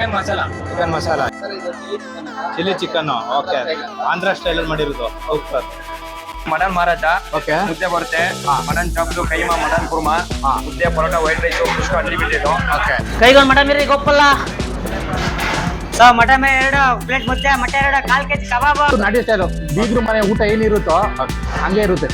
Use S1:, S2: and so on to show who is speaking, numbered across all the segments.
S1: Chicken masala
S2: chicken masala
S1: chilli chicken
S2: okay Andhra ಸ್ಟೈಲಲ್ಲಿ ಮಾಡಿರೋದು. ಹೌದು ಸರ್
S1: ಮಟನ್ ಮಾರಾಟ
S2: ಓಕೆ
S1: ಮುದ್ದೆ ಬರುತ್ತೆ. Mutton chops keema mutton korma ಮುದ್ದೆ parotta white rice fish unlimited
S2: okay
S3: ಕೈಗೊಂದು mutton ಬಿರಿ ಗೊಪ್ಪಲ್ಲ ಸೊ ಮಟನ್ ಎರಡು ಪ್ಲೇಟ್ ಮುದ್ದೆ ಮಟನ್ ಎರಡು ಕಾಲ್ ಕೆಜಿ ಕಬಾಬ್.
S4: ನಾಟಿ ಸ್ಟೈಲು ಬೀಗ್ರು ಮನೆ ಊಟ ಏನಿರುತ್ತೋ ಹಂಗೆ ಇರುತ್ತೆ.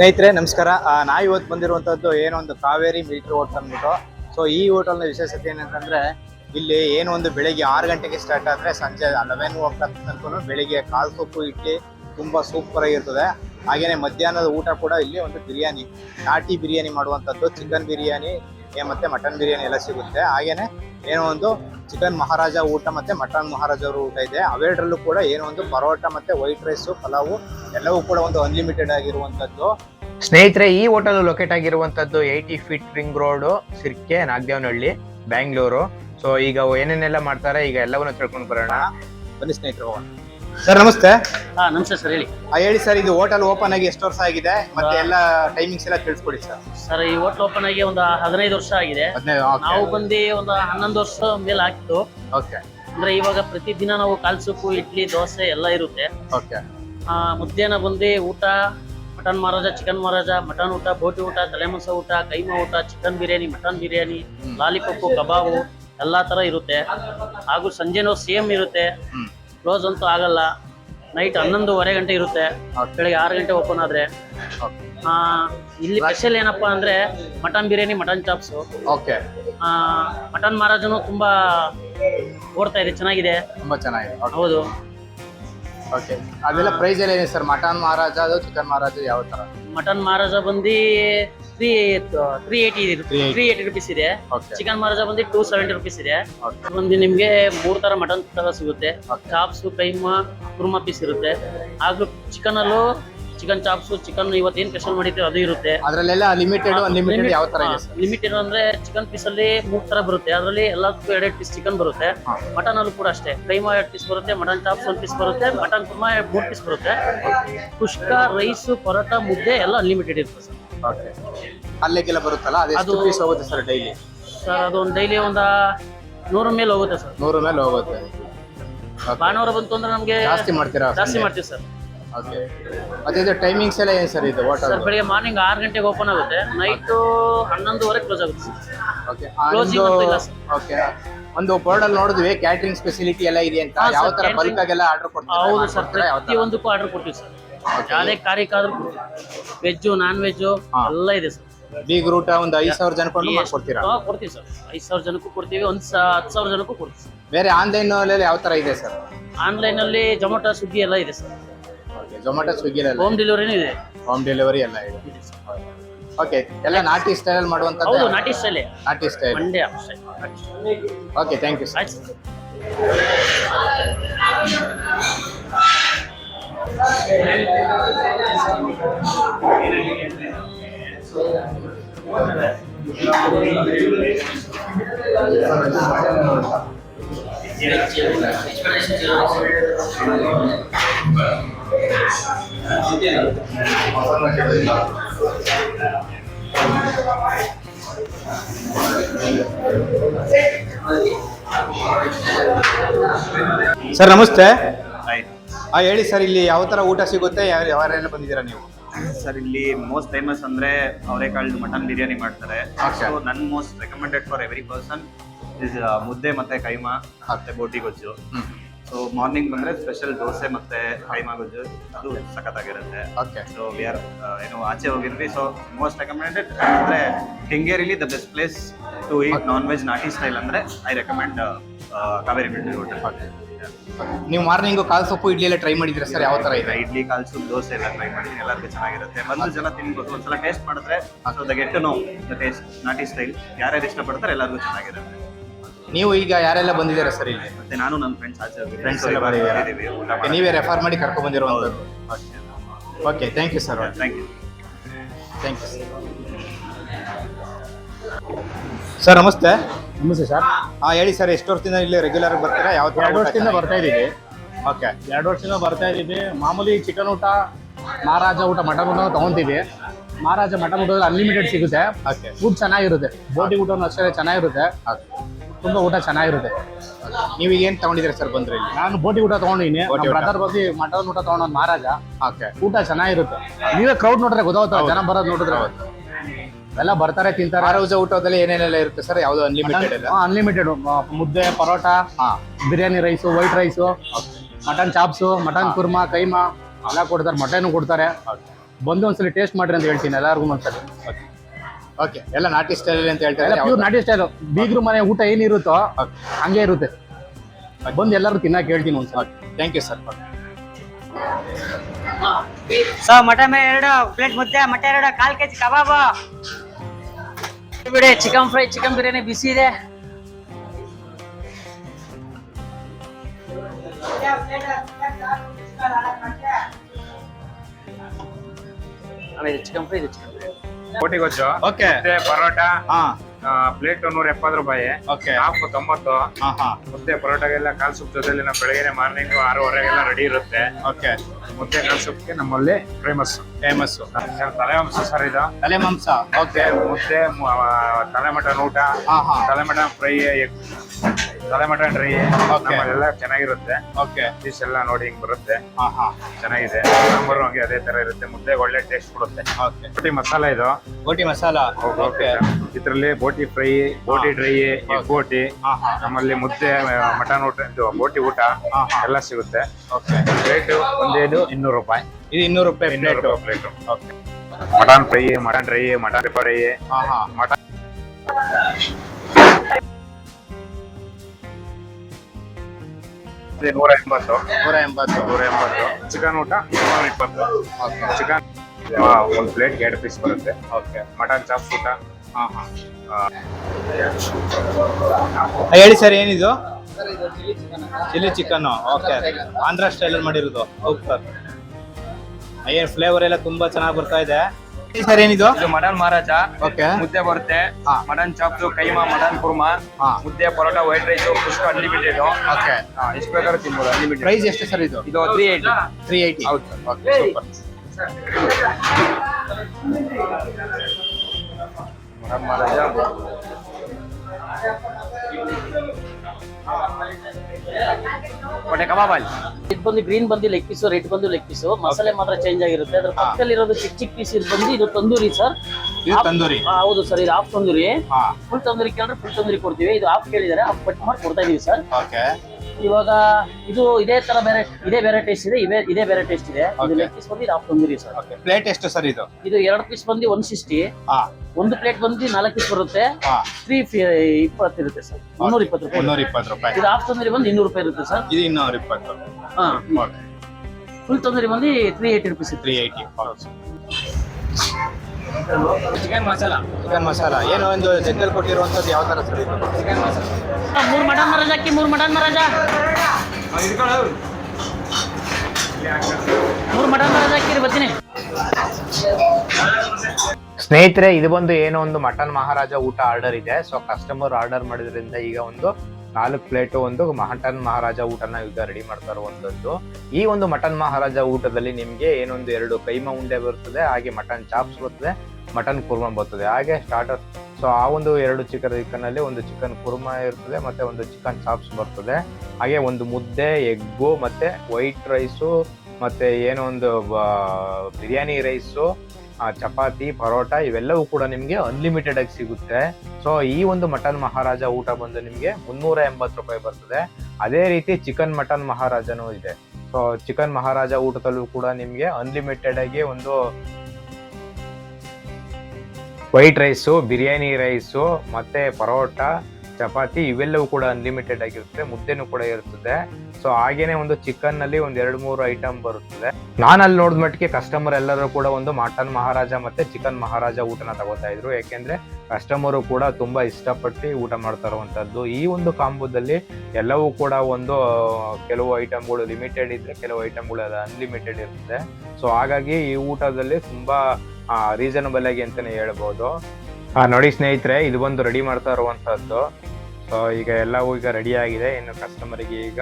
S2: ಸ್ನೇಹಿತರೆ, ನಮಸ್ಕಾರ. ನಾ ಇವತ್ತು ಬಂದಿರುವಂತದ್ದು ಏನೋ ಒಂದು ಕಾವೇರಿ ಮಿಲ್ಟ್ರಿ ಹೋಟ್ಲ್ ಅಂದ್ಬಿಟ್ಟು. ಸೊ ಈ ಹೋಟೆಲ್ನ ವಿಶೇಷತೆ ಏನಂತಂದ್ರೆ, ಇಲ್ಲಿ ಏನೋ ಒಂದು ಬೆಳಿಗ್ಗೆ ಆರು ಗಂಟೆಗೆ ಸ್ಟಾರ್ಟ್ ಆದ್ರೆ ಸಂಜೆ ಲೆವೆನ್ ಓ ಕ್ಲಾಕ್ ತನಕ ಬೆಳಿಗ್ಗೆ ಕಾಲು ಸೊಪ್ಪು, ಇಡ್ಲಿ ತುಂಬಾ ಸೂಪರ್ ಆಗಿರ್ತದೆ. ಹಾಗೇನೆ ಮಧ್ಯಾಹ್ನದ ಊಟ ಕೂಡ ಇಲ್ಲಿ ಒಂದು ಬಿರಿಯಾನಿ ನಾಟಿ ಬಿರಿಯಾನಿ ಮಾಡುವಂಥದ್ದು ಚಿಕನ್ ಬಿರಿಯಾನಿ ಮತ್ತು ಮಟನ್ ಬಿರಿಯಾನಿ ಎಲ್ಲ ಸಿಗುತ್ತೆ. ಹಾಗೇನೆ ಏನೋ ಒಂದು ಚಿಕನ್ ಮಹಾರಾಜ ಊಟ ಮತ್ತೆ ಮಟನ್ ಮಹಾರಾಜ ಅವರು ಊಟ ಇದೆ. ಅವೆರಡರಲ್ಲೂ ಕೂಡ ಏನೋ ಒಂದು ಪರೋಟ ಮತ್ತೆ ವೈಟ್ ರೈಸು ಪಲಾವು ಎಲ್ಲವೂ ಕೂಡ ಒಂದು ಅನ್ಲಿಮಿಟೆಡ್ ಆಗಿರುವಂಥದ್ದು
S4: ಸ್ನೇಹಿತರೆ ಈ ಹೋಟೆಲ್ ಲೊಕೇಟ್ ಆಗಿರುವಂಥದ್ದು ಏಯ್ಟಿ ಫೀಟ್ ರಿಂಗ್ ರೋಡ್ ಸಿರ್ಕೆ ನಾಗದೇವನಹಳ್ಳಿ ಬ್ಯಾಂಗ್ಳೂರು. ಸೊ ಈಗ ಏನೇನೆಲ್ಲ ಮಾಡ್ತಾರೆ ಈಗ ಎಲ್ಲವನ್ನೂ ತಿಳ್ಕೊಂಡು ಬರೋಣ.
S2: ಬನ್ನಿ ಸ್ನೇಹಿತರು ಹೋಗೋಣ. ಸರ್ ನಮಸ್ತೆ.
S3: ಹಾ ನಮಸ್ತೆ ಸರ್ ಹೇಳಿ.
S2: ಆ, ಹೇಳಿ ಸರ್ ಇದು ಹೋಟೆಲ್ ಓಪನ್ ಆಗಿ ಎಷ್ಟು ವರ್ಷ ಆಗಿದೆ? ಮತ್ತೆ ಎಲ್ಲ ಟೈಮಿಂಗ್ಸ್ ಎಲ್ಲ ತಿಳಿಸ್ಕೊಡಿ ಸರ್.
S3: ಸರ್ ಈ ಹೋಟ್ಲ್ ಓಪನ್ ಆಗಿ ಒಂದು ಹದಿನೈದು ವರ್ಷ ಆಗಿದೆ.
S2: ಹದಿನೈದು
S3: ನಾವು ಬಂದು ಒಂದು ಹನ್ನೊಂದು ವರ್ಷ ಮೇಲೆ ಆಗ್ತು.
S2: ಓಕೆ
S3: ಅಂದ್ರೆ ಇವಾಗ ಪ್ರತಿದಿನ ನಾವು ಕಾಲ್ ಸೂಪು ಇಡ್ಲಿ ದೋಸೆ ಎಲ್ಲ ಇರುತ್ತೆ.
S2: ಓಕೆ
S3: ಆ, ಮಧ್ಯಾಹ್ನ ಬಂದು ಊಟ mutton Maharaja chicken Maharaja mutton ಊಟ ಬೋಟಿ ಊಟ ತಲೆಮಸ ಊಟ ಕೈಮ ಊಟ chicken biryani mutton biryani lollipop kebab ಎಲ್ಲಾ ತರ ಇರುತ್ತೆ. ಹಾಗೂ ಸಂಜೆನೂ ಸೇಮ್ ಇರುತ್ತೆ.
S2: ಹ್ಮ್.
S3: ಕ್ಲೋಸ್ ಅಂತೂ ಆಗಲ್ಲ. ನೈಟ್ ಹನ್ನೊಂದುವರೆ ಗಂಟೆ ಇರುತ್ತೆ. ಬೆಳಿಗ್ಗೆ ಆರು ಗಂಟೆ ಓಪನ್ ಆದ್ರೆ. ಇಲ್ಲಿ ಸ್ಪೆಷಲ್ ಏನಪ್ಪಾ ಅಂದ್ರೆ mutton biryani mutton chops
S2: okay
S3: mutton ಮಹಾರಾಜನು ತುಂಬಾ ಓಡ್ತಾ ಇದೆ ಚೆನ್ನಾಗಿದೆ.
S2: ತುಂಬಾ ಚೆನ್ನಾಗಿದೆ.
S3: ಹೌದು.
S2: ಓಕೆ ಅದೆಲ್ಲ ಪ್ರೈಸ್ ಎಲ್ಲ ಏನಿದೆ ಸರ್ ಮಟನ್ ಮಹಾರಾಜ ಅದು ಚಿಕನ್ ಮಹಾರಾಜ ಯಾವ ತರ?
S3: ಮಟನ್ ಮಹಾರಾಜ ಬಂದು three three eighty three eighty rupees ಇದೆ. ಚಿಕನ್ ಮಹಾರಾಜ ಬಂದು ಟೂ ಸೆವೆಂಟಿ ರುಪೀಸ್ ಇದೆ.
S2: ಬಂದಿ
S3: ಬಂದು ನಿಮ್ಗೆ ಮೂರ್ ತರ ಮಟನ್ ತರ ಸಿಗುತ್ತೆ. ಚಾಪ್ಸ್ ಕೈಮ ಕುರ್ಮಾ ಪೀಸ್ ಇರುತ್ತೆ. ಹಾಗೂ ಚಿಕನ್ ಅಲ್ಲೂ ಚಿಕನ್ ಚಾಪ್ಸ್ ಚಿಕನ್ ಇವತ್ತೇನ್ ಸ್ಪೆಷಲ್ ಮಾಡಿದ್ರೆ ಅದು ಇರುತ್ತೆ.
S2: ಅದರಲ್ಲೆಲ್ಲ ಲಿಮಿಟೆಡ್ ಅನ್ಲಿಮಿಟೆಡ್ ಯಾವ ತರ
S3: ಲಿಮಿಟೆಡ್ ಅಂದ್ರೆ ಚಿಕನ್ ಪೀಸ್ ಅಲ್ಲಿ ಮೂರ್ ತರ ಬರುತ್ತೆ. ಅದರಲ್ಲಿ ಎಲ್ಲದಕ್ಕೂ ಎರಡೆರಡು ಪೀಸ್ ಚಿಕನ್ ಬರುತ್ತೆ. ಮಟನ್ ಅಲ್ಲೂ ಕೂಡ ಅಷ್ಟೇ. ಕೈಮಾ ಎರಡು ಪೀಸ್ ಬರುತ್ತೆ ಮಟನ್ ಚಾಪ್ಸ್ ಒಂದು ಪೀಸ್ ಬರುತ್ತೆ ಮಟನ್ ಕುರ್ಮಾ ಮೂರ್ ಪೀಸ್ ಬರುತ್ತೆ. ಕುಷ್ಕ ರೈಸ್ ಪರೋಟ ಮುದ್ದೆ ಎಲ್ಲ ಅನ್ಲಿಮಿಟೆಡ್ ಇರುತ್ತೆ ಸರ್.
S2: ಓಕೆ ಅಲ್ಲಿಗೆಲ್ಲ ಬರುತ್ತಲ್ಲ? ಅದು ಎಷ್ಟು
S3: ಅದು-
S2: ಪೀಸ್ ಹೋಗುತ್ತೆ ಸರ್ ಡೈಲಿ
S3: ಸರ್ ಅದು ಒಂದು ಡೈಲಿ ಒಂದು ನೂರ ಮೇಲೆ ಹೋಗುತ್ತೆ ಸರ್
S2: ನೂರ ಮೇಲೆ ಹೋಗುತ್ತೆ.
S3: ಭಾನುವಾರ ಬಂತು ಅಂದ್ರೆ ನಮಗೆ
S2: ಜಾಸ್ತಿ ಮಾಡ್ತೀರಾ
S3: ಜಾಸ್ತಿ ಮಾಡ್ತೀವಿ ಸರ್
S2: ಓಕೆ ಮತ್ತೆ ಇದು ಟೈಮಿಂಗ್ಸ್ ಎಲ್ಲ ಏನು ಸರ್ ಇದು? ಹೋಟೆಲ್
S3: ಸರ್ ಬೆಳಿಗ್ಗೆ ಮಾರ್ನಿಂಗ್ ಆರು ಗಂಟೆಗೆ ಓಪನ್ ಆಗುತ್ತೆ. ನೈಟು ಹನ್ನೊಂದುವರೆಗೆ ಕ್ಲೋಸ್ ಆಗುತ್ತೆ ಸರ್
S2: ಓಕೆ
S3: Closing ಅಂತೂ ಇಲ್ಲ sir.
S2: ಓಕೆ ಒಂದು ಬೋರ್ಡ್ ಅಲ್ಲಿ ನೋಡಿದ್ವಿ ಕ್ಯಾಟರಿಂಗ್ ಫೆಸಿಲಿಟಿ ಎಲ್ಲ ಇದೆ ಅಂತ
S3: ಹಾ,
S2: ಯಾವ
S3: sir,
S2: ತರ
S3: catering-
S2: ಬಲ್ಕ್ ಆಗೆಲ್ಲ ಆರ್ಡರ್ ಕೊಡ್ತೀವಿ
S3: ಹೌದು ಸರ್
S2: ಮಾಡ್ಕೊಡ್ತೀರಾ? ಯಾವ ತರ?
S3: ಪ್ರತಿಯೊಂದಕ್ಕೂ ಆರ್ಡರ್ ಕೊಡ್ತೀವಿ ಸರ್ ಯಾವುದೇ ಕಾರ್ಯಕ್ಕಾದ್ರೂ ವೆಜ್ಜು ನಾನ್ ವೆಜ್ಜು
S2: ಹಾ.
S3: ಎಲ್ಲ ಇದೆ ಸರ್.
S2: ಬೀಗ್ ರೂಟ ಒಂದು ಐದು ಸಾವಿರ ಜನಕೊಂಡು ಮಾಡ್ಕೊಡ್ತೀರಾ?
S3: ಹಾ, ಕೊಡ್ತೀವಿ ಸರ್. ಐದು ಸಾವಿರ ಜನಕ್ಕೂ ಕೊಡ್ತೀವಿ ಒಂದು ಹತ್ತು ಸಾವಿರ ಜನಕ್ಕೂ ಕೊಡ್ತೀವಿ ಸರ್.
S2: ಬೇರೆ ಆನ್ಲೈನ್ ಯಾವ ತರ ಇದೆ ಸರ್?
S3: ಆನ್ಲೈನಲ್ಲಿ ಜೊಮೊಟೊ ಸ್ವಿಗ್ಗಿ ಎಲ್ಲ ಇದೆ sir.
S2: Okay Zomato Swiggy
S3: home ಡೆಲಿವರಿನೂ ಇದೆ.
S2: ಹೋಮ್ ಡೆಲಿವರಿ ಎಲ್ಲ ಇದೆ. ಓಕೆ ಎಲ್ಲ ನಾಟಿ ಸ್ಟೈಲ್ ಅಲ್ಲಿ ಮಾಡುವಂತದ್ದು
S3: ನಾಟಿ ಸ್ಟೈಲೇ
S2: ನಾಟಿ ಸ್ಟೈಲ್
S3: ಮಂಡ್ಯ ನಾಟಿ.
S2: ಓಕೆ ಥ್ಯಾಂಕ್ ಯು ಸರ್
S3: ಆಯ್ತು ಸರ್.
S2: ಸರ್ ನಮಸ್ತೆ ಆ ಹೇಳಿ ಸರ್ ಇಲ್ಲಿ ಯಾವ ತರ ಊಟ ಸಿಗುತ್ತೆ? ಯಾವ ಯಾರೆಲ್ಲ ಬಂದಿದ್ದೀರಾ ನೀವು?
S5: ಸರ್ ಇಲ್ಲಿ ಮೋಸ್ಟ್ ಫೇಮಸ್ ಅಂದ್ರೆ ಅವರೆಕಾಳು ಮಟನ್ ಬಿರಿಯಾನಿ ಮಾಡ್ತಾರೆ. ಸೊ ನನ್ most recommended for every person is ಮುದ್ದೆ ಮತ್ತೆ ಕೈಮಾ ಮತ್ತೆ ಬೋಟಿ ಗೊಜ್ಜು. ಸೊ ಮಾರ್ನಿಂಗ್ ಬಂದ್ರೆ ಸ್ಪೆಷಲ್ ದೋಸೆ ಮತ್ತೆ ಕೈಮಾ ಗೊಜ್ಜು. ಅದು ಸಖತ್ತಾಗಿರುತ್ತೆ. ಸೊ ವಿ ಆರ್ ಏನು ಆಚೆ ಹೋಗಿದ್ವಿ. ಸೊ ಮೋಸ್ಟ್ ರೆಕಮೆಂಡೆಡ್ ಅಂದ್ರೆ ಕೆಂಗೇರಿಲಿ the best place to eat non veg ನಾಟಿ ಸ್ಟೈಲ್ ಅಂದ್ರೆ I recommend Kaveri military hotel.
S2: ನೀವು ಮಾರ್ನಿಂಗ್ ಕಾಲ್ ಸೊಪ್ಪು ಇಡ್ಲಿ ಎಲ್ಲ ಟ್ರೈ ಮಾಡಿದ್ರೆ ಸರ್? ಯಾವ ತರ ಇದೆ?
S5: ಇಡ್ಲಿ ಕಾಲ್ಸು ದೋಸೆ ಎಲ್ಲ ಟ್ರೈ ಮಾಡಿ ಎಲ್ಲರಿಗೂ ಚೆನ್ನಾಗಿರುತ್ತೆ. ಬಂದು ಜನ ತಿನ್ಬೋದು. ಒಂದ್ಸಲ ಟೇಸ್ಟ್ ಮಾಡಿದ್ರೆ so the get know the taste ನಾಟಿ ಸ್ಟೈಲ್ ಯಾರ್ಯಾರು ಇಷ್ಟಪಡ್ತಾರೆ ಎಲ್ಲರಿಗೂ ಚೆನ್ನಾಗಿರುತ್ತೆ.
S2: ನೀವು ಈಗ ಯಾರೆಲ್ಲ ಬಂದಿದ್ದೀರಾ ಸರ್ ಇಲ್ಲಿ?
S5: ಮತ್ತೆ ನಾನು ನನ್ನ ಫ್ರೆಂಡ್ಸ್ ಆಚೆ ಫ್ರೆಂಡ್ಸ್
S2: ಎಲ್ಲ ಬಂದಿದ್ದೀರಾ? ನೀವೇ ರೆಫರ್ ಮಾಡಿ ಕರ್ಕೊಂಡ್ಬಂದಿರೋ ಬಂದಿರುವಂಥದ್ದು. Okay thank you sir
S5: thank you
S2: thank you sir ನಮಸ್ತೆ.
S6: ನಮಸ್ತೆ ಸರ್.
S2: ಹಾ ಹೇಳಿ ಸರ್ ಎಷ್ಟು ವರ್ಷದಿಂದ ಇಲ್ಲಿ ರೆಗ್ಯುಲರ್ ಆಗಿ ಬರ್ತೀರಾ? ಯಾವ
S6: ಎರಡು ವರ್ಷದಿಂದ ಬರ್ತಾ ಇದ್ದೀವಿ.
S2: ಓಕೆ.
S6: ಎರಡು ವರ್ಷದಿಂದ ಬರ್ತಾ ಇದ್ದೀವಿ. ಮಾಮೂಲಿ ಚಿಕನ್ ಊಟ ಮಹಾರಾಜ ಊಟ ಮಟನ್ ಊಟ ತಗೊಂತೀವಿ. ಮಹಾರಾಜ ಮಟನ್ ಊಟ ಅನ್ಲಿಮಿಟೆಡ್ ಸಿಗುತ್ತೆ.
S2: ಓಕೆ.
S6: ಫುಡ್ ಚೆನ್ನಾಗಿರುತ್ತೆ. ಬೋಟಿ ಊಟ ಅಷ್ಟೇ ಚೆನ್ನಾಗಿರುತ್ತೆ. ತುಂಬ ಊಟ ಚೆನ್ನಾಗಿರುತ್ತೆ.
S2: ನೀವು ಏನ್ ತಗೊಂಡಿದ್ದೀರಾ ಸರ್ ಬಂದ್ರೆ ಇಲ್ಲಿ?
S6: ನಾನು ಬೋಟಿ ಊಟ ತಗೊಂಡಿನಿ
S2: ಬೋಟಿ ಊಟ.
S6: ಬ್ರದರ್ ಬಂದು ಮಟನ್ ಊಟ ತಗೊಂಡ್ ಮಹಾರಾಜ.
S2: ಓಕೆ.
S6: ಊಟ ಚೆನ್ನಾಗಿರುತ್ತೆ. ನೀವೇ ಕ್ರೌಡ್ ನೋಡ್ರೆ ಗೊತ್ತಾಗುತ್ತೆ. ಜನ ಬರೋದು ನೋಡಿದ್ರೆ. ಎಲ್ಲ ಬರ್ತಾರೆ ತಿಂತಾರೆ.
S2: ಆರೋಗ್ಯ ಊಟದಲ್ಲಿ ಏನೇನೆಲ್ಲ ಇರುತ್ತೆ ಸರ್? ಯಾವ್ದು ಅನ್ಲಿಮಿಟೆಡ್
S6: ಅನ್ಲಿಮಿಟೆಡ್ ಮುದ್ದೆ ಪರೋಟ
S2: ಹಾ.
S6: Biryani rice white rice mutton chops mutton korma keema ಎಲ್ಲ ಕೊಡ್ತಾರೆ ಮಟನ್ ಕೊಡ್ತಾರೆ. ಬಂದು ಒಂದ್ಸಲಿ ಟೇಸ್ಟ್ ಮಾಡ್ರಿ ಅಂತ ಹೇಳ್ತೀನಿ ಎಲ್ಲರಿಗೂ ಒಂದ್ಸಲಿ.
S2: ಓಕೆ. ಎಲ್ಲ ನಾಟಿ ಸ್ಟೈಲ್ ಅಂತ ಹೇಳ್ತಾರೆ
S6: ಪ್ಯೂರ್ ನಾಟಿ ಸ್ಟೈಲ್ ಬೀಗ್ರು ಮನೆ ಊಟ ಏನಿರುತ್ತೋ ಹಂಗೆ ಇರುತ್ತೆ. ಬಂದು ಎಲ್ಲರೂ ತಿನ್ನಕ್ಕೆ ಹೇಳ್ತೀನಿ ಒಂದ್ಸಲ.
S2: Thank you sir
S7: so mutton ಮೇಲೆ ಎರಡು ಪ್ಲೇಟ್ ಮುದ್ದೆ ಮಟನ್ ಎರಡು ಕಾಲು ಕೆಜಿ ಕಬಾಬ್.
S3: ಬಿಡಿ ಚಿಕನ್ ಫ್ರೈ ಚಿಕನ್ ಬಿರಿಯಾನಿ ಬಿಸಿ ಇದೆ. ಚಿಕನ್ ಫ್ರೈ ಇದೆ ಚಿಕನ್
S1: ಫ್ರೈ
S2: ಓಕೆ
S1: ಪರೋಟ.
S2: ಹಾ.
S1: ಪ್ಲೇಟ್ ನೂರ ಎಪ್ಪತ್ತು ರೂಪಾಯಿ.
S2: ಓಕೆ
S1: ನಾಲ್ಕು ತೊಂಬತ್ತು. ಮುದ್ದೆ ಪರೋಟಗೆಲ್ಲ ಕಾಲ್ ಸೂಪ್ ಜೊತೆಲಿ ನಾವು ಬೆಳಗ್ಗೆ ಮಾರ್ನಿಂಗ್ ಆರೂವರೆಗೆಲ್ಲ ರೆಡಿ ಇರುತ್ತೆ.
S2: ಓಕೆ
S1: ಮುದ್ದೆ ಕಾಲ್ ಸೂಪ್ಗೆ ನಮ್ಮಲ್ಲಿ ಫೇಮಸ್
S2: ಫೇಮಸ್
S1: ತಲೆ ಮಾಂಸ ಸರ್ ಇದು.
S2: ತಲೆ ಮಾಂಸ. ಓಕೆ
S1: ಮುದ್ದೆ ತಲೆ ಮಟನ್ ಊಟ. ತಲೆ ಮಟನ್ ಫ್ರೈ ತಲೆ ಮಟನ್ ಡ್ರೈ
S2: Okay.
S1: ನಮ್ಮಲ್ಲೆಲ್ಲ ಚೆನ್ನಾಗಿರುತ್ತೆ.
S2: ಓಕೆ
S1: ಫಿಶ್ ಎಲ್ಲ ನೋಡಿ ಹಿಂಗ್ ಬರುತ್ತೆ.
S2: ಹಾ ಹಾ.
S1: ಚೆನ್ನಾಗಿದೆ. ಸಾಂಬಾರು ಹಂಗೆ ಅದೇ ತರ ಇರುತ್ತೆ. ಮುದ್ದೆ ಒಳ್ಳೆ ಟೇಸ್ಟ್ ಕೊಡುತ್ತೆ. ಬೋಟಿ ಮಸಾಲ ಇದು.
S2: ಬೋಟಿ ಮಸಾಲ? ಓಕೆ
S1: ಇದರಲ್ಲಿ ಬೋಟಿ ಫ್ರೈ ಬೋಟಿ ಡ್ರೈ ಎಗ್ ಬೋಟಿ ನಮ್ಮಲ್ಲಿ ಮುದ್ದೆ ಮಟನ್ ಊಟ ಇದು ಬೋಟಿ ಊಟ. ಎಲ್ಲ ಸಿಗುತ್ತೆ. ರೇಟ್ ಒಂದೇದು ಇನ್ನೂರು ರೂಪಾಯಿ.
S2: ಇದು ಇನ್ನೂರು ರೂಪಾಯಿ
S1: ಇನ್ನೂರು
S2: ಪ್ಲೇಟ್
S1: ರೂಪಾಯಿ plate
S2: okay
S1: mutton fry mutton dry mutton fry
S2: ಹಾ
S1: ನೂರ ಎಂಬತ್ತು.
S2: ನೂರ ಎಂಬತ್ತು.
S1: ನೂರ ಎಂಬತ್ತು. ಚಿಕನ್ ಊಟ ನೂರ ಇಪ್ಪತ್ತು. ಚಿಕನ್ ಒಂದು ಪ್ಲೇಟ್ ಎರಡು ಪೀಸ್ ಬರುತ್ತೆ.
S2: ಓಕೆ.
S1: ಮಟನ್ ಚಾಪ್ ಊಟ.
S2: ಹಾಂ ಹಾಂ. ಹೇಳಿ ಸರ್ ಏನಿದು? Chilli chicken okay. ಆಂಧ್ರ ಸ್ಟೈಲಲ್ಲಿ ಮಾಡಿರೋದು. ಹೌದು ಸರ್ ಏನ್ ಫ್ಲೇವರ್ ಎಲ್ಲ ತುಂಬಾ ಚೆನ್ನಾಗಿ ಬರ್ತಾ ಇದೆ. ಸರ್ ಏನಿದು?
S1: ಇದು ಮಟನ್ ಮಹಾರಾಜ
S2: ಓಕೆ.
S1: ಮುದ್ದೆ ಬರುತ್ತೆ.
S2: ಹಾ.
S1: Mutton chops keema mutton korma.
S2: ಹಾ.
S1: ಮುದ್ದೆ paratha white rice ಫುಸ್ಟ್ unlimited
S2: okay.
S1: ಎಷ್ಟು ಬೇಕಾದ್ರೂ ತಿನ್ಬೋದು ಅನ್ಲಿಮಿಟೆಡ್
S2: ಪ್ರೈಸ್ ಎಷ್ಟು ಸರ್ ಇದು?
S1: ಇದು ತ್ರೀ ಏಯ್ಟಿ
S2: ತ್ರೀ ಏಯ್ಟಿ
S1: ಹೌದು sir.
S2: Okay super
S1: mutton Maharaja ಮತ್ತೆ ಕಬಾಬ್ ಅಲ್ಲಿ?
S3: ಇದು ಬಂದು ಗ್ರೀನ್ ಬಂದು ಲೆಗ್ ಪೀಸು ರೆಡ್ ಬಂದು ಲೆಗ್ ಪೀಸು ಮಸಾಲೆ ಮಾತ್ರ ಚೇಂಜ್ ಆಗಿರುತ್ತೆ. ಅದ್ರ ಪಕ್ಕದಲ್ಲಿ ಇರೋದು ಚಿಕ್ಕ ಚಿಕ್ಕ ಪೀಸ್ ಇದು ಬಂದು ಇದು ತಂದೂರಿ ಸರ್.
S2: ಇದು ತಂದೂರಿ?
S3: ಹೌದು ಸರ್ ಇದು ಹಾಫ್ ತಂದೂರಿ.
S2: ಹಾ.
S3: ಫುಲ್ ತಂದೂರಿ ಕೇಳಿದ್ರೆ ಫುಲ್ ತಂದೂರಿ ಕೊಡ್ತೀವಿ. ಇದು ಹಾಫ್ ಕೇಳಿದರೆ ಹಾಫ್ ಕಟ್ ಮಾಡಿ ಕೊಡ್ತಾ ಇದೀವಿ ಸರ್.
S2: ಓಕೆ
S3: ಇವಾಗ ಇದು ಇದೇ ತರ ಬೇರೆ ಇದೇ ಬೇರೆ ಟೇಸ್ಟ್ ಇದೆ ಇವೇ ಇದೇ ಬೇರೆ ಟೇಸ್ಟ್ ಇದೆ. ಇದು. ಲೆಗ್ ಪೀಸ್ ಬಂದು ಇದು ಹಾಫ್ ತಂದೂರಿ ಸರ್.
S2: ಪ್ಲೇಟ್ ಎಷ್ಟು ಸರ್ ಇದು?
S3: ಇದು ಎರಡು ಪೀಸ್ ಬಂದು ಒನ್ ಸಿಕ್ಸ್ಟಿ ಒಂದು ಪ್ಲೇಟ್ ಬಂದು ನಾಲ್ಕು ಪೀಸ್ ಬರುತ್ತೆ. ತ್ರೀ ಇಪ್ಪತ್ತು ಇರುತ್ತೆ ಸರ್. ಮುನ್ನೂರ ಇಪ್ಪತ್ತು ರೂಪಾಯಿ.
S2: ಮುನ್ನೂರ ಇಪ್ಪತ್ತು ರೂಪಾಯಿ.
S3: ಇದು ಹಾಫ್ ತಂದೂರಿ ಬಂದು ಇನ್ನೂರು ರೂಪಾಯಿ ಇರುತ್ತೆ ಸರ್.
S2: ಇದು ಇನ್ನೂರ ಇಪ್ಪತ್ತು.
S3: ಹಾ. ಫುಲ್ ತಂದೂರಿ ಬಂದು three eighty rupees
S2: three eighty
S1: chicken masala
S2: chicken masala ಏನು ಒಂದು ಜಗ್ಗಲ್ ಕೊಟ್ಟಿರುವಂಥದ್ದು ಯಾವ ಥರ ಸರ್ ಇದು?
S3: ಮೂರು ಮಟನ್ ಮರಾಜ ಅಕ್ಕಿ ಮೂರು ಮಟನ್ ಮರಾಜ. ಮೂರು ಮಟನ್ ಮರಾಜ ಅಕ್ಕಿ ಬರ್ತೀನಿ.
S4: ಸ್ನೇಹಿತರೆ ಇದು ಬಂದು ಏನೋ ಒಂದು ಮಟನ್ ಮಹಾರಾಜ ಊಟ ಆರ್ಡರ್ ಇದೆ. ಸೊ ಕಸ್ಟಮರ್ ಆರ್ಡರ್ ಮಾಡಿದ್ರಿಂದ ಈಗ ಒಂದು ನಾಲ್ಕು ಪ್ಲೇಟು ಒಂದು ಮಟನ್ ಮಹಾರಾಜ ಊಟನ ಈಗ ರೆಡಿ ಮಾಡ್ತಾ ಇರುವಂತದ್ದು ಈ ಒಂದು ಮಟನ್ ಮಹಾರಾಜ ಊಟದಲ್ಲಿ ನಿಮ್ಗೆ ಏನೊಂದು ಎರಡು ಕೈಮ ಉಂಡೆ ಬರ್ತದೆ ಹಾಗೆ ಮಟನ್ ಚಾಪ್ಸ್ ಬರ್ತದೆ. ಮಟನ್ ಕುರ್ಮಾ ಬರ್ತದೆ. ಹಾಗೆ ಸ್ಟಾರ್ಟರ್ ಸೊ ಆ ಒಂದು ಎರಡು ಚಿಕನ್ ಚಿಕನಲ್ಲಿ ಒಂದು ಚಿಕನ್ ಕುರ್ಮಾ ಇರ್ತದೆ, ಮತ್ತೆ ಒಂದು ಚಿಕನ್ ಚಾಪ್ಸ್ ಬರ್ತದೆ. ಹಾಗೆ ಒಂದು ಮುದ್ದೆ, ಎಗ್ಗು, ಮತ್ತೆ ವೈಟ್ ರೈಸು ಮತ್ತೆ ಏನೋ ಒಂದು ಬಿರಿಯಾನಿ ರೈಸು ಚಪಾತಿ, ಪರೋಟ ಇವೆಲ್ಲವೂ ಕೂಡ ನಿಮಗೆ ಅನ್ಲಿಮಿಟೆಡ್ ಆಗಿ ಸಿಗುತ್ತೆ. ಸೊ ಈ ಒಂದು ಮಟನ್ ಮಹಾರಾಜ ಊಟ ಬಂದು ನಿಮಗೆ ಮುನ್ನೂರ ಎಂಬತ್ತು ರೂಪಾಯಿ ಬರ್ತದೆ. ಅದೇ ರೀತಿ ಚಿಕನ್ ಮಟನ್ ಮಹಾರಾಜನೂ ಇದೆ. ಸೊ ಚಿಕನ್ ಮಹಾರಾಜ ಊಟದಲ್ಲೂ ಕೂಡ ನಿಮಗೆ ಅನ್ಲಿಮಿಟೆಡ್ ಆಗಿ ಒಂದು ವೈಟ್ ರೈಸು, ಬಿರಿಯಾನಿ ರೈಸು, ಮತ್ತು ಪರೋಟ, ಚಪಾತಿ ಇವೆಲ್ಲವೂ ಕೂಡ ಅನ್ಲಿಮಿಟೆಡ್ ಆಗಿರುತ್ತೆ, ಮುದ್ದೆನೂ ಕೂಡ ಇರ್ತದೆ. ಸೊ ಹಾಗೇನೆ ಒಂದು ಚಿಕನ್ ಒಂದು ಎರಡು ಮೂರು ಐಟಮ್ ಬರುತ್ತದೆ. ನಾನು ಅಲ್ಲಿ ನೋಡಿದ ಮಟ್ಟಿಗೆ ಕಸ್ಟಮರ್ ಎಲ್ಲರೂ ಕೂಡ ಒಂದು ಮಟನ್ ಮಹಾರಾಜ ಮತ್ತೆ ಚಿಕನ್ ಮಹಾರಾಜ ಊಟನ ತಗೋತಾ ಇದ್ರು. ಯಾಕೆಂದ್ರೆ ಕಸ್ಟಮರು ಕೂಡ ತುಂಬಾ ಇಷ್ಟಪಟ್ಟು ಊಟ ಮಾಡ್ತಾ ಇರುವಂತದ್ದು. ಈ ಒಂದು ಕಾಂಬೋದಲ್ಲಿ ಎಲ್ಲವೂ ಕೂಡ ಒಂದು, ಕೆಲವು ಐಟಮ್ಗಳು ಲಿಮಿಟೆಡ್ ಇದ್ದರೆ ಕೆಲವು ಐಟಮ್ಗಳು ಅನ್ಲಿಮಿಟೆಡ್ ಇರ್ತದೆ. ಸೊ ಹಾಗಾಗಿ ಈ ಊಟದಲ್ಲಿ ತುಂಬಾ ರೀಸನಬಲ್ ಆಗಿ ಅಂತಾನೆ ಹೇಳ್ಬೋದು. ನೋಡಿ ಸ್ನೇಹಿತರೆ, ಇದು ಬಂದು ರೆಡಿ ಮಾಡ್ತಾ ಇರುವಂತಹದ್ದು. ಸೊ ಈಗ ಎಲ್ಲವೂ ಈಗ ರೆಡಿ ಆಗಿದೆ. ಇನ್ನು ಕಸ್ಟಮರಿಗೆ ಈಗ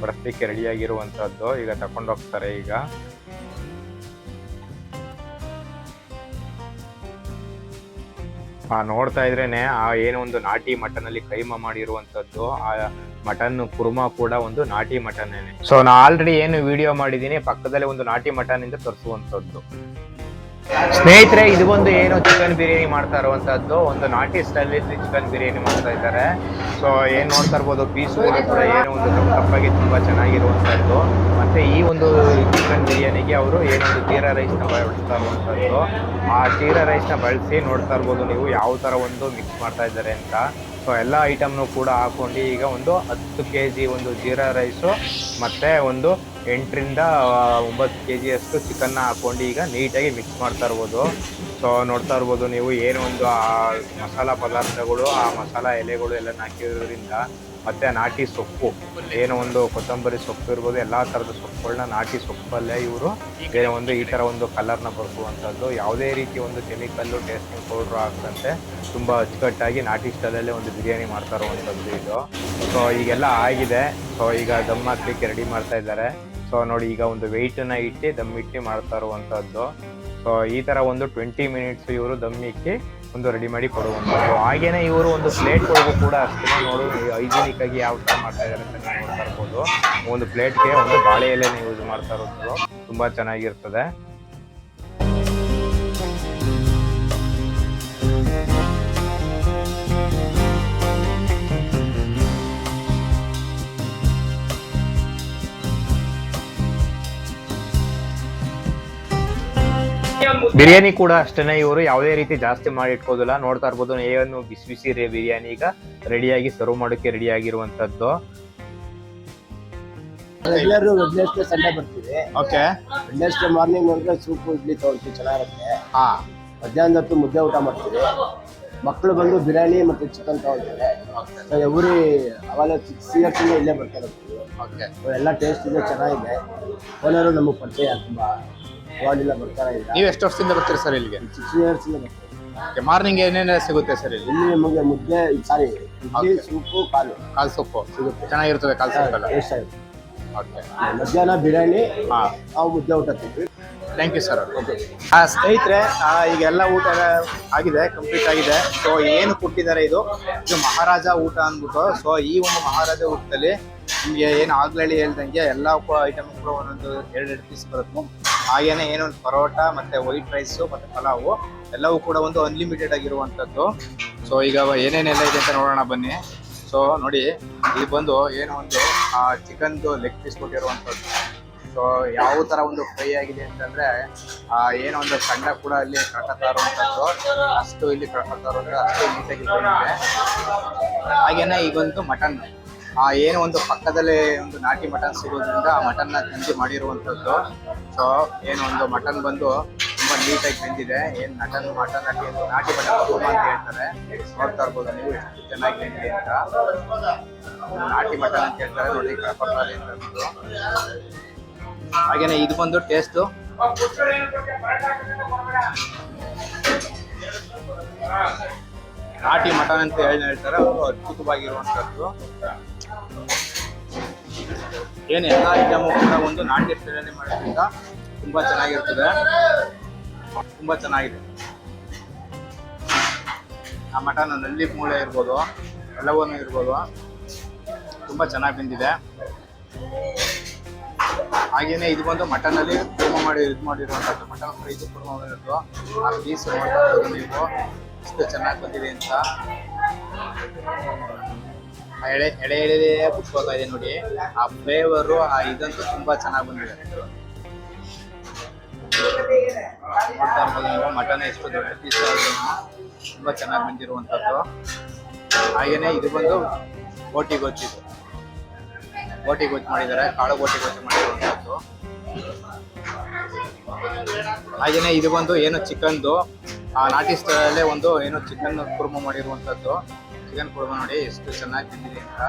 S4: ಬಡಿಸ್ಲಿಕ್ಕೆ ರೆಡಿ ಆಗಿರುವಂತಹದ್ದು. ಈಗ ತಕೊಂಡು ಹೋಗ್ತಾರೆ ಈಗ. ನೋಡ್ತಾ ಇದ್ರೇನೆ, ಆ, ಏನೋ ಒಂದು ನಾಟಿ ಮಟನ್ ಅಲ್ಲಿ ಕೈಮ ಮಾಡಿರುವಂತದ್ದು ಆ, ಮಟನ್ ಕುರ್ಮಾ ಕೂಡ ಒಂದು ನಾಟಿ ಮಟನ್ ಸೊ ನಾ ಆಲ್ರೆಡಿ ಏನು ವಿಡಿಯೋ ಮಾಡಿದೀನಿ ಪಕ್ಕದಲ್ಲಿ ಒಂದು ನಾಟಿ ಮಟನ್ ಇಂದ ತರಿಸುವಂತದ್ದು ಸ್ನೇಹಿತರೆ, ಇದು ಒಂದು ಏನು ಚಿಕನ್ ಬಿರಿಯಾನಿ ಮಾಡ್ತಾ ಇರುವಂತದ್ದು ಒಂದು ನಾಟಿ ಸ್ಟೈಲ್ ಚಿಕನ್ ಬಿರಿಯಾನಿ ಮಾಡ್ತಾ ಇದ್ದಾರೆ. ಸೊ ಏನ್ ನೋಡ್ತಾ ಇರ್ಬೋದು ಪೀಸ್ ಕೂಡ ಏನೋ ಒಂದು ಕಪ್ ಕಪ್ಪಾಗಿ ತುಂಬಾ ಚೆನ್ನಾಗಿರುವಂತದ್ದು ಮತ್ತೆ ಈ ಒಂದು ಚಿಕನ್ ಬಿರಿಯಾನಿಗೆ ಅವರು ಏನೊಂದು ಜೀರಾ ರೈಸ್ನ ಬಳಸ್ತಾ ಇರುವಂತದ್ದು ಆ ಜೀರಾ ರೈಸ್ನ ಬಳಸಿ ನೋಡ್ತಾ ಇರ್ಬೋದು ನೀವು ಯಾವ ತರ ಒಂದು ಮಿಕ್ಸ್ ಮಾಡ್ತಾ ಇದ್ದಾರೆ ಅಂತ. ಸೊ ಎಲ್ಲ ಐಟಮ್ನು ಕೂಡ ಹಾಕೊಂಡು ಈಗ ಒಂದು ಹತ್ತು ಕೆ ಜಿ ಒಂದು ಜೀರಾ ರೈಸು ಮತ್ತೆ ಒಂದು ಎಂಟರಿಂದ ಒಂಬತ್ತು ಕೆ ಜಿಯಷ್ಟು ಚಿಕನ್ನ ಹಾಕೊಂಡು ಈಗ ನೀಟಾಗಿ ಮಿಕ್ಸ್ ಮಾಡ್ತಾ ಇರ್ಬೋದು. ಸೊ ನೋಡ್ತಾ ಇರ್ಬೋದು ನೀವು ಏನು ಒಂದು, ಆ, ಮಸಾಲ ಪದಾರ್ಥಗಳು, ಆ ಮಸಾಲ ಎಲೆಗಳು ಎಲ್ಲ ಹಾಕಿರೋದ್ರಿಂದ ಮತ್ತು ನಾಟಿ ಸೊಪ್ಪು, ಏನೋ ಒಂದು ಕೊತ್ತಂಬರಿ ಸೊಪ್ಪು ಇರ್ಬೋದು, ಎಲ್ಲ ಥರದ ಸೊಪ್ಪುಗಳನ್ನ ನಾಟಿ ಸೊಪ್ಪಲ್ಲೇ ಇವರು ಬೇರೆ ಒಂದು ಈ ಥರ ಒಂದು ಕಲರ್ನ ಬರ್ಸುವಂಥದ್ದು ಯಾವುದೇ ರೀತಿ ಒಂದು ಕೆಮಿಕಲ್ಲು ಟೇಸ್ಟಿಂಗ್ ಪೌಡ್ರು ಹಾಕದಂತೆ ತುಂಬ ಅಚ್ಚುಕಟ್ಟಾಗಿ ನಾಟಿ ಸ್ಟೈಲಲ್ಲೇ ಒಂದು ಬಿರಿಯಾನಿ ಮಾಡ್ತಾ ಇರುವಂಥದ್ದು ಇದು. ಸೊ ಈಗೆಲ್ಲ ಆಗಿದೆ. ಸೊ ಈಗ ದಮ್ ಹಾಕ್ಲಿಕ್ಕೆ ರೆಡಿ ಮಾಡ್ತಾ ಇದ್ದಾರೆ. ಸೊ ನೋಡಿ, ಈಗ ಒಂದು ವೆಯ್ಟನ್ನ ಇಟ್ಟು ದಮ್ ಇಟ್ಟು ಮಾಡ್ತಾ ಇರುವಂಥದ್ದು ಸೊ ಈ ಥರ ಒಂದು ಟ್ವೆಂಟಿ ಮಿನಿಟ್ಸ್ ಇವರು ದಮ್ ಇಕ್ಕಿ ಒಂದು ರೆಡಿ ಮಾಡಿ ಕೊಡುವಂಥದ್ದು ಹಾಗೇನೆ ಇವರು ಒಂದು ಪ್ಲೇಟ್ಗಳಿಗೂ ಕೂಡ ಅಷ್ಟೇ. ನೋಡು ಹೈಜಿನಿಕ್ ಆಗಿ ಯಾವ ಥರ ಮಾಡ್ತಾ ಇದ್ದಾರೆ ಅಂತ ನೀವು ನೋಡ್ತಾ ಇರ್ಬೋದು. ಒಂದು ಪ್ಲೇಟ್ಗೆ ಒಂದು ಬಾಳೆ ಎಲೆನ ಯೂಸ್ ಮಾಡ್ತಾ ಇರೋದು. ತುಂಬ ಚೆನ್ನಾಗಿರ್ತದೆ. ಬಿರಿಯಾನಿ ಕೂಡ ಅಷ್ಟೇನೆ ಇವರು ಯಾವುದೇ ರೀತಿ ಜಾಸ್ತಿ ಮಾಡಿ ಇಟ್ಕೋದಿಲ್ಲ ನೋಡ್ತಾ ಇರ್ಬೋದು ಏನು ಬಿಸಿ ಬಿಸಿ ರೀ ಬಿರಿಯಾನಿ ಈಗ ರೆಡಿಯಾಗಿ ಸರ್ವ್ ಮಾಡೋಕೆ ರೆಡಿ ಆಗಿರುವಂತದ್ದು
S8: ಎಲ್ಲರೂ ವೆಡ್ನೆಸ್ಡೇ ಸಂಡೆ ಬರ್ತೀವಿ.
S2: ಓಕೆ.
S8: ವೆಡ್ನೆಸ್ಡೇ ಮಾರ್ನಿಂಗ್ ನೋಡಿದ್ರೆ ಸೂಪು ಇಡ್ಲಿ ತೊಗೊಳ್ತೀವಿ ಚೆನ್ನಾಗಿರುತ್ತೆ.
S2: ಹಾ.
S8: ಮಧ್ಯಾಹ್ನದ ಹೊತ್ತು ಮುದ್ದೆ ಊಟ ಮಾಡ್ತೀವಿ. ಮಕ್ಕಳು ಬಂದು ಬಿರಿಯಾನಿ ಮತ್ತು ಚಿಕನ್ ತಗೊಳ್ತಾರೆ. ಸೊ ಎವ್ರಿ ಅವಾಗ ಸಿಕ್ಸ್ ಇಯರ್ಸ್ ಇಂದ ಇಲ್ಲೇ ಬರ್ತಾರೆ ಇರ್ತೀವಿ
S2: ಓಕೆ.
S8: ಎಲ್ಲ ಟೇಸ್ಟ್ ಇದೆ ಚೆನ್ನಾಗಿದೆ. ಓನರು ನಮಗೆ ಪರಿಚಯ ತುಂಬ ಬರ್ತಾರ ಇಲ್ಲ.
S2: ನೀವು ಎಷ್ಟು ವರ್ಷದಿಂದ ಬರ್ತೀರಿ ಸರ್ ಇಲ್ಲಿಗೆ?
S8: ಸಿಕ್ಸ್ ಇಯರ್ಸ್ ಇಂದ ಬರ್ತೀವಿ
S2: ಮಾರ್ನಿಂಗ್ ಏನೇನು ಸಿಗುತ್ತೆ ಸರ್ ಇಲ್ಲಿ?
S8: ಇಲ್ಲಿ ನಮಗೆ ಮುದ್ದೆ ಸಾರಿ ಇಡ್ಲಿ ಸೂಪು ಕಾಲು
S2: ಕಾಲ್ ಸೊಪ್ಪು. ಸಿಗುತ್ತೆ. ಚೆನ್ನಾಗಿರ್ತದೆ ಕಾಲ್ ಸೊಪ್ಪು ಎಲ್ಲ?
S8: ಟೇಸ್ಟ್ ಆಗುತ್ತೆ.
S2: ಓಕೆ
S8: ಮಧ್ಯಾಹ್ನ ಬಿರಿಯಾನಿ
S2: ಹಾಂ.
S8: ನಾವು ಮುದ್ದೆ ಊಟ ತಿಂತೀವಿ.
S2: ಥ್ಯಾಂಕ್ ಯು ಸರ್ ಆ ಸ್ನೇಹಿತರೆ ಆ, ಈಗ ಎಲ್ಲ ಊಟ ಎಲ್ಲ ಆಗಿದೆ ಕಂಪ್ಲೀಟ್ ಆಗಿದೆ. ಸೊ ಏನು ಕೊಟ್ಟಿದ್ದಾರೆ ಇದು? ಇದು ಮಹಾರಾಜ ಊಟ ಅಂದ್ಬಿಟ್ಟು ಸೊ ಈ ಒಂದು ಮಹಾರಾಜ ಊಟದಲ್ಲಿ ನಿಮಗೆ ಏನು ಆಗ್ಲೇ ಹೇಳ್ದಂಗೆ ಎಲ್ಲ ಐಟಮ್ ಕೂಡ ಒಂದೊಂದು ಎರಡು ಪೀಸ್ ಬರುತ್ತೆ. ಹಾಗೇನೆ ಒಂದು ಪರೋಟ ಮತ್ತೆ ವೈಟ್ ರೈಸು ಮತ್ತೆ ಪಲಾವು ಎಲ್ಲವೂ ಕೂಡ ಒಂದು ಅನ್ಲಿಮಿಟೆಡ್ ಆಗಿರುವಂಥದ್ದು. ಸೊ ಈಗ ಏನೇನೆಲ್ಲ ಇದೆ ಅಂತ ನೋಡೋಣ ಬನ್ನಿ. ಸೊ ನೋಡಿ, ಇಲ್ಲಿ ಬಂದು ಏನೋ ಒಂದು ಚಿಕನ್ದು ಲೆಗ್ ಪೀಸ್ ಕೊಟ್ಟಿರುವಂಥದ್ದು. ಸೊ ಯಾವ ತರ ಒಂದು ಫ್ರೈ ಆಗಿದೆ ಅಂತಂದ್ರೆ ಏನೋ ಒಂದು ಸಣ್ಣ ಕೂಡ ಅಲ್ಲಿ ಕಳ್ಕೊತಾ ಇರುವಂಥದ್ದು ಅಷ್ಟು ಇಲ್ಲಿ ಕಳ್ಕೊತಾ ಇರೋದು ಅಷ್ಟು ನೀಟಾಗಿ ಹಾಗೇನೆ ಈಗೊಂದು ಮಟನ್ ಆ ಏನು ಒಂದು ಪಕ್ಕದಲ್ಲೇ ಒಂದು ನಾಟಿ ಮಟನ್ ಸಿಗೋದ್ರಿಂದ ಆ ಮಟನ್ನ ತಂದು ಮಾಡಿರುವಂತದ್ದು ಸೊ ಏನು ಒಂದು ಮಟನ್ ಬಂದು ತುಂಬಾ ನೀಟಾಗಿ ಬೆಂದಿದೆ. ಏನು ಮಟನ್ ಮಟನ್ ನಾಟಿ ನಾಟಿ ಮಟನ್ ಅಂತ ಹೇಳ್ತಾರೆ. ನೋಡ್ತಾ ಇರ್ಬೋದು ನೀವು ಎಷ್ಟು ಚೆನ್ನಾಗಿ ಬೆಂದಿದೆ ಅಂತ. ನಾಟಿ ಮಟನ್ ಅಂತ ಹೇಳ್ತಾರೆ. ನೋಡಿ ಅಂತ ಹಾಗೇನೆ ಇದು ಬಂದು ಟೇಸ್ಟ್ ನಾಟಿ ಮಟನ್ ಅಂತ ಹೇಳಿ ಹೇಳ್ತಾರೆ. ಅದು ಅದ್ಭುತವಾಗಿರುವಂಥದ್ದು. ಏನು ಎಲ್ಲ ಐಟಮು ಕೂಡ ಒಂದು ನಾಟಿ ಸ್ಟೈಲಲ್ಲಿ ಮಾಡೋದ್ರಿಂದ ತುಂಬಾ ಚೆನ್ನಾಗಿರ್ತದೆ. ತುಂಬ ಚೆನ್ನಾಗಿದೆ. ಆ ಮಟನ್ನಲ್ಲಿ ಮೂಳೆ ಇರ್ಬೋದು ಎಲ್ಲವನ್ನೂ ಇರ್ಬೋದು. ತುಂಬ ಚೆನ್ನಾಗಿ ಬಂದಿದೆ. ಹಾಗೆಯೇ ಇದು ಬಂದು ಮಟನಲ್ಲಿ ಕುರ್ಮ ಮಾಡಿ, ಇದು ಮಾಡಿರುವಂಥದ್ದು ಮಟನ್ ಫ್ರೈ ಇದು ಕುರ್ಮ ಮಾಡಿರೋದು. ಆ ಪೀಸ್ ನೀವು ಎಷ್ಟು ಚೆನ್ನಾಗಿ ಬಂದಿದೆ ಅಂತ. ಎಳೆ ಎಳೆ ಎಳೆದೇ ಇದೆ ನೋಡಿ. ಆ ಫ್ಲೇವರು ಆ ಇದಂತೂ ತುಂಬಾ ಚೆನ್ನಾಗಿ ಬಂದಿದೆ. ಮಟನ್ ಎಷ್ಟು ದೊಡ್ಡ ಪೀಸ್ ತುಂಬಾ ಚೆನ್ನಾಗಿ ಬಂದಿರುವಂತದ್ದು ಹಾಗೇನೆ ಇದು ಬಂದು ಬೋಟಿ ಗೊಜ್ಜಿದು ಬೋಟಿ ಗೊಜ್ಜು ಮಾಡಿದ್ದಾರೆ, ಕಾಳು ಬೋಟಿ ಗೊಜ್ಜು ಮಾಡಿರುವಂಥದ್ದು. ಹಾಗೇನೆ ಇದು ಬಂದು ಏನು ಚಿಕನ್ದು ಆ ನಾಟಿ ಸ್ಟೈಲಲ್ಲೇ ಒಂದು ಏನು ಚಿಕನ್ ಕುರ್ಮ ಮಾಡಿರುವಂಥದ್ದು. ಚಿಕನ್ ಕುರ್ಮ ನೋಡಿ ಎಷ್ಟು ಚೆನ್ನಾಗಿ ತಿಂದಿದೆ ಅಂತ.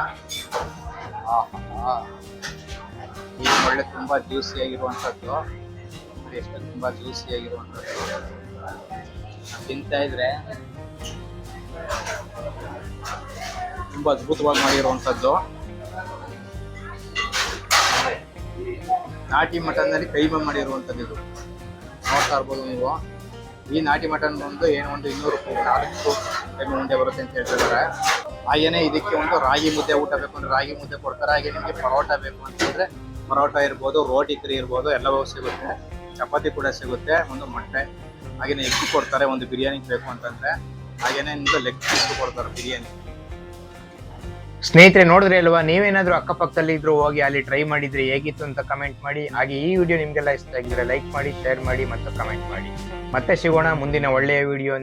S2: ಈ ಒಳ್ಳೆ ತುಂಬಾ ಜ್ಯೂಸಿ ಆಗಿರುವಂಥದ್ದು. ನೋಡಿ ಎಷ್ಟು ತುಂಬಾ ಜ್ಯೂಸಿ ಆಗಿರುವಂಥದ್ದು. ತಿಂತಾ ಇದ್ರೆ ತುಂಬಾ ಅದ್ಭುತವಾಗಿ ಮಾಡಿರುವಂಥದ್ದು. ನಾಟಿ ಮಟನ್ ಕೈಮ ಮಾಡಿರುವಂಥದ್ದು ಇದು. ನೋಡ್ತಾ ಇರ್ಬೋದು ನೀವು. ಈ ನಾಟಿ ಮಟನ್ ಒಂದು ಏನು ಒಂದು ಇನ್ನೂರು ನಾಲ್ಕು ಕೈಮಾ ಮುಂದೆ ಬರುತ್ತೆ ಅಂತ ಹೇಳ್ತಿದ್ದಾರೆ. ಹಾಗೇನೆ ಇದಕ್ಕೆ ಒಂದು ರಾಗಿ ಮುದ್ದೆ ಊಟ ಬೇಕು ಅಂದ್ರೆ ರಾಗಿ ಮುದ್ದೆ ಕೊಡ್ತಾರೆ. ಹಾಗೆ ನಿಮಗೆ ಪರೋಟ ಬೇಕು ಅಂತಂದ್ರೆ ಪರೋಟ ಇರ್ಬೋದು, ರೋಟಿ ಕರಿ ಇರ್ಬೋದು ಎಲ್ಲವೂ ಸಿಗುತ್ತೆ. ಚಪಾತಿ ಕೂಡ ಸಿಗುತ್ತೆ, ಒಂದು ಮೊಟ್ಟೆ. ಹಾಗೇನೆ ಎಗ್ ಕೊಡ್ತಾರೆ, ಒಂದು ಬಿರಿಯಾನಿ ಬೇಕು ಅಂತಂದ್ರೆ. ಹಾಗೇನೆ ನಿಮ್ದು ಲೆಗ್ ಪೀಸ್ ಕೊಡ್ತಾರೆ ಬಿರಿಯಾನಿ.
S4: ಸ್ನೇಹಿತರೆ, ನೋಡಿದ್ರೆ ಅಲ್ವಾ? ನೀವೇನಾದರೂ ಅಕ್ಕಪಕ್ಕದಲ್ಲಿ ಇದ್ರು ಹೋಗಿ ಅಲ್ಲಿ ಟ್ರೈ ಮಾಡಿದ್ರೆ, ಹೇಗಿತ್ತು ಅಂತ ಕಮೆಂಟ್ ಮಾಡಿ. ಹಾಗೆ ಈ ವಿಡಿಯೋ ನಿಮಗೆಲ್ಲ ಇಷ್ಟ ಆಗಿದ್ರೆ ಲೈಕ್ ಮಾಡಿ ಶೇರ್ ಮಾಡಿ ಮತ್ತು ಕಮೆಂಟ್ ಮಾಡಿ. ಮತ್ತೆ ಸಿಗೋಣ ಮುಂದಿನ ಒಳ್ಳೆಯ ವಿಡಿಯೋ